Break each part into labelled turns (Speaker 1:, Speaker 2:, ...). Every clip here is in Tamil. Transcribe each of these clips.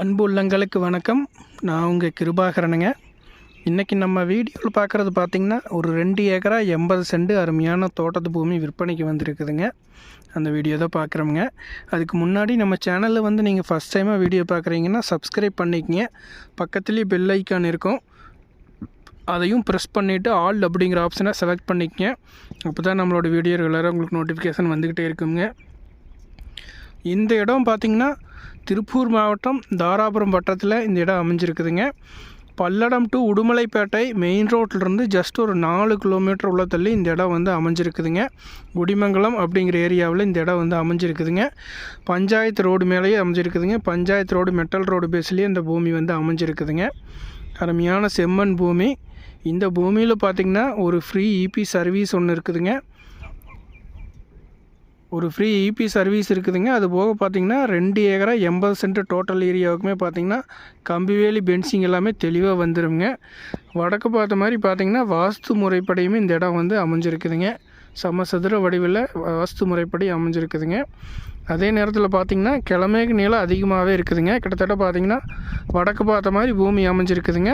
Speaker 1: அன்பு உள்ளங்களுக்கு வணக்கம். நான் உங்கள் கிருபாகரனுங்க. இன்றைக்கி நம்ம வீடியோவில் பார்க்குறது பார்த்திங்கன்னா ஒரு ரெண்டு ஏக்கரா எண்பது சென்ட் அருமையான தோட்டத்து பூமி விற்பனைக்கு வந்திருக்குதுங்க. அந்த வீடியோ தான் பார்க்குறோங்க அதுக்கு முன்னாடி நம்ம சேனலில் வந்து நீங்கள் ஃபஸ்ட் டைமாக வீடியோ பார்க்குறீங்கன்னா சப்ஸ்கிரைப் பண்ணிக்கங்க. பக்கத்துலேயே பெல் ஐக்கான் இருக்கும். அதையும் ப்ரெஸ் பண்ணிவிட்டு ஆல் அப்படிங்கிற ஆப்ஷனை செலக்ட் பண்ணிக்கங்க. அப்போ தான் நம்மளோட வீடியோ ரெகுலராக உங்களுக்கு நோட்டிஃபிகேஷன் வந்துக்கிட்டே இருக்குங்க. இந்த இடம் பார்த்திங்கன்னா திருப்பூர் மாவட்டம் தாராபுரம் வட்டத்தில் இந்த இடம் அமைஞ்சிருக்குதுங்க. பல்லடம் டு உடுமலைப்பேட்டை மெயின் ரோட்லேருந்து ஜஸ்ட் ஒரு நாலு கிலோமீட்டர் உள்ள தள்ளி இந்த இடம் வந்து அமைஞ்சிருக்குதுங்க. குடிமங்கலம் அப்படிங்கிற ஏரியாவில் இந்த இடம் வந்து அமைஞ்சிருக்குதுங்க. பஞ்சாயத்து ரோடு மேலேயே அமைஞ்சிருக்குதுங்க. பஞ்சாயத்து ரோடு மெட்டல் ரோடு பேஸ்லேயே இந்த பூமி வந்து அமைஞ்சிருக்குதுங்க. அருமையான செம்மண் பூமி. இந்த பூமியில் பார்த்திங்கன்னா ஒரு ஃப்ரீ இபி சர்வீஸ் ஒன்று இருக்குதுங்க. ஒரு ஃப்ரீ இபி சர்வீஸ் இருக்குதுங்க. அது போக பார்த்தீங்கன்னா ரெண்டு ஏக்கரா எண்பது சென்ட் டோட்டல் ஏரியாவுக்குமே பார்த்தீங்கன்னா கம்பிவேலி பென்சிங் எல்லாமே தெளிவாக வந்துடுங்க வடக்கு பார்த்த மாதிரி பார்த்திங்கன்னா வாஸ்து முறைப்படியுமே இந்த இடம் வந்து அமைஞ்சிருக்குதுங்க. சமசதுர வடிவில் வாஸ்து முறைப்படி அமைஞ்சிருக்குதுங்க. அதே நேரத்தில் பார்த்திங்கன்னா கிழமைக்கு நீளம் அதிகமாகவே இருக்குதுங்க. கிட்டத்தட்ட பார்த்திங்கன்னா வடக்கு பார்த்த மாதிரி பூமி அமைஞ்சிருக்குதுங்க.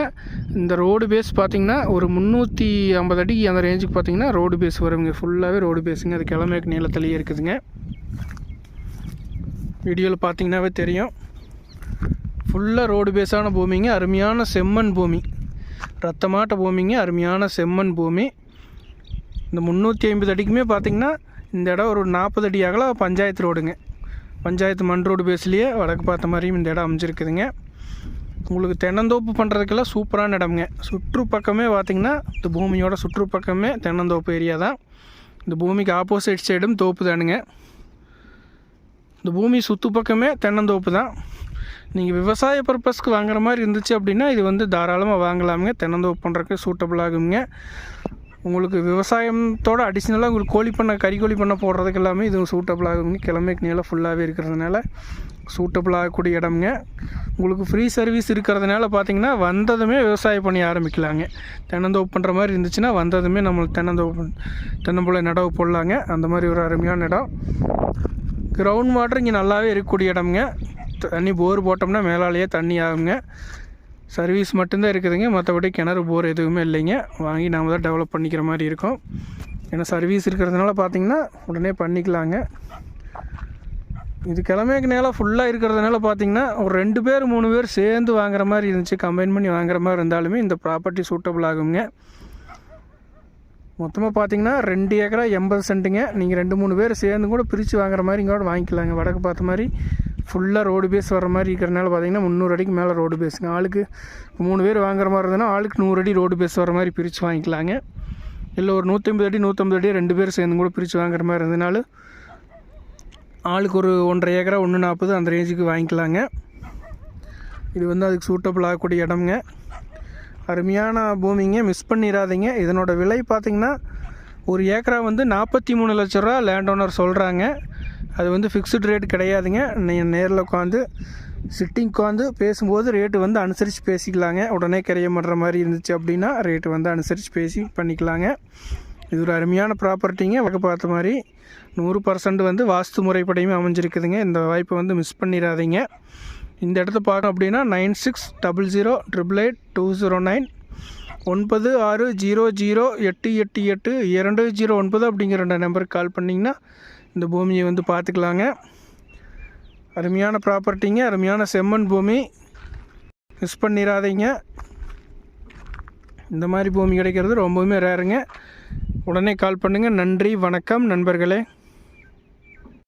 Speaker 1: இந்த ரோடு பேஸ் பார்த்திங்கன்னா ஒரு முந்நூற்றி ஐம்பது அடி அந்த ரேஞ்சுக்கு பார்த்திங்கன்னா ரோடு பேஸ் வருங்க. ஃபுல்லாகவே ரோடு பேஸுங்க அது கிழமைக்கு நீளத்துலேயே இருக்குதுங்க. வீடியோவில் பார்த்திங்கனாவே தெரியும். ஃபுல்லாக ரோடு பேஸான பூமிங்க. அருமையான செம்மண் பூமி. ரத்தமாட்ட பூமிங்க. அருமையான செம்மண் பூமி. இந்த முந்நூற்றி ஐம்பது அடிக்குமே பார்த்திங்கன்னா இந்த இடம் ஒரு நாற்பது அடி அகலம் பஞ்சாயத்து ரோடுங்க. பஞ்சாயத்து மண் ரோடு பேஸ்லேயே வடக்கு பார்த்த மாதிரியும் இந்த இடம் அமைஞ்சிருக்குதுங்க. உங்களுக்கு தென்னந்தோப்பு பண்ணுறதுக்கெல்லாம் சூப்பரான இடம்ங்க. சுற்றுப்பக்கமே பார்த்திங்கன்னா இந்த பூமியோட சுற்றுப்பக்கமே தென்னந்தோப்பு ஏரியா தான். இந்த பூமிக்கு ஆப்போசிட் சைடும் தோப்பு தானுங்க. இந்த பூமி சுற்று பக்கமே தென்னந்தோப்பு தான். நீங்கள் விவசாய பர்பஸ்க்கு வாங்குற மாதிரி இருந்துச்சு அப்படின்னா இது வந்து தாராளமாக வாங்கலாமுங்க. தென்னந்தோப்பு பண்ணுறதுக்கு சூட்டபிள் ஆகுங்க உங்களுக்கு விவசாயத்தோட அடிஷ்னலாக உங்களுக்கு கோழி பண்ணை கறி கோழி பண்ணை போடுறதுக்கு எல்லாமே இது சூட்டபிள் ஆகுங்க. கிழமைக்கு நீளம் ஃபுல்லாகவே இருக்கிறதுனால சூட்டபிள் ஆகக்கூடிய இடம்ங்க. உங்களுக்கு ஃப்ரீ சர்வீஸ் இருக்கிறதுனால பார்த்தீங்கன்னா வந்ததுமே விவசாயம் பண்ணி ஆரம்பிக்கலாங்க. தென்னந்தோப்பு பண்ணுற மாதிரி இருந்துச்சுன்னா வந்ததுமே நம்மளுக்கு தென்னந்தோப்பு தென்னம்புள்ளை நடவு போடலாங்க. அந்த மாதிரி ஒரு அருமையான இடம். கிரவுண்ட் வாட்டர் இங்கே நல்லாவே இருக்கக்கூடிய இடம்ங்க. தண்ணி போர் போட்டோம்னா மேலாலேயே தண்ணி ஆகுங்க. சர்வீஸ் மட்டும்தான் இருக்குதுங்க. மற்றபடி கிணறு போர் எதுவுமே இல்லைங்க. வாங்கி நாம் தான் டெவலப் பண்ணிக்கிற மாதிரி இருக்கும். ஏன்னா சர்வீஸ் இருக்கிறதுனால பார்த்தீங்கன்னா உடனே பண்ணிக்கலாங்க. இது கிழமைக்கு நேரம் ஃபுல்லாக இருக்கிறதுனால பார்த்தீங்கன்னா ஒரு ரெண்டு பேர் மூணு பேர் சேர்ந்து வாங்குற மாதிரி இருந்துச்சு. கம்பைன் பண்ணி வாங்குற மாதிரி இருந்தாலுமே இந்த ப்ராப்பர்ட்டி சூட்டபிள் ஆகுங்க. மொத்தமாக பார்த்தீங்கன்னா ரெண்டு ஏக்கரா எண்பது சென்ட்டுங்க நீங்கள் ரெண்டு மூணு பேர் சேர்ந்து கூட பிரித்து வாங்குற மாதிரி இங்கே கூட வாங்கிக்கலாங்க. வடக்கு பார்த்த மாதிரி. ஃபுல்லாக ரோடு பேஸ் வர மாதிரி இருக்கிறனால பார்த்தீங்கன்னா முந்நூறு அடிக்கு மேலே ரோடு பேஸுங்க ஆளுக்கு மூணு பேர் வாங்குற மாதிரி இருந்ததுன்னா ஆளுக்கு நூறு அடி ரோடு பேஸ் வர மாதிரி பிரித்து வாங்கிக்கலாங்க. இல்லை ஒரு நூற்றம்பது அடி நூற்றம்பது அடி ரெண்டு பேர் சேர்ந்து கூட பிரித்து வாங்குற மாதிரி இருந்ததுனால ஆளுக்கு ஒரு ஒன்றரை ஏக்கரா ஒன்று நாற்பது அந்த ரேஞ்சுக்கு வாங்கிக்கலாங்க. இது வந்து அதுக்கு சூட்டபிள் ஆகக்கூடிய இடம்ங்க. அருமையான பூமிங்க. மிஸ் பண்ணிடாதீங்க இதனோட விலை பார்த்திங்கன்னா ஒரு ஏக்கரா வந்து நாற்பத்தி மூணு லட்ச ரூபா லேண்ட் ஓனர் சொல்கிறாங்க அது வந்து ஃபிக்ஸ்டு ரேட் கிடையாதுங்க. நீங்கள் நேரில் உட்காந்து சிட்டிங் உட்காந்து பேசும்போது ரேட்டு வந்து அனுசரித்து பேசிக்கலாங்க. உடனே கிரைய பண்ணுற மாதிரி இருந்துச்சு அப்படின்னா ரேட்டு வந்து அனுசரித்து பேசி பண்ணிக்கலாங்க. இது ஒரு அருமையான ப்ராப்பர்ட்டிங்க வழக்கு பார்த்த மாதிரி நூறு பர்சன்ட் வந்து வாஸ்து முறைப்படையுமே அமைஞ்சிருக்குதுங்க. இந்த வாய்ப்பை வந்து மிஸ் பண்ணிடாதீங்க இந்த இடத்த பார்க்கணும் அப்படின்னா nine six double zero triple eight two zero nine ஒன்பது ஆறு ஜீரோ ஜீரோ எட்டு எட்டு எட்டு இரண்டு ஜீரோ ஒன்பது அப்படிங்கிற ரெண்டு நம்பருக்கு கால் பண்ணிங்கன்னா இந்த பூமியை வந்து பார்த்துக்கலாங்க. அருமையான ப்ராப்பர்ட்டிங்க அருமையான செம்மண் பூமி. மிஸ் பண்ணிடாதீங்க இந்த மாதிரி பூமி கிடைக்கிறது ரொம்பவுமே ரேருங்க. உடனே கால் பண்ணுங்கள் நன்றி வணக்கம் நண்பர்களே.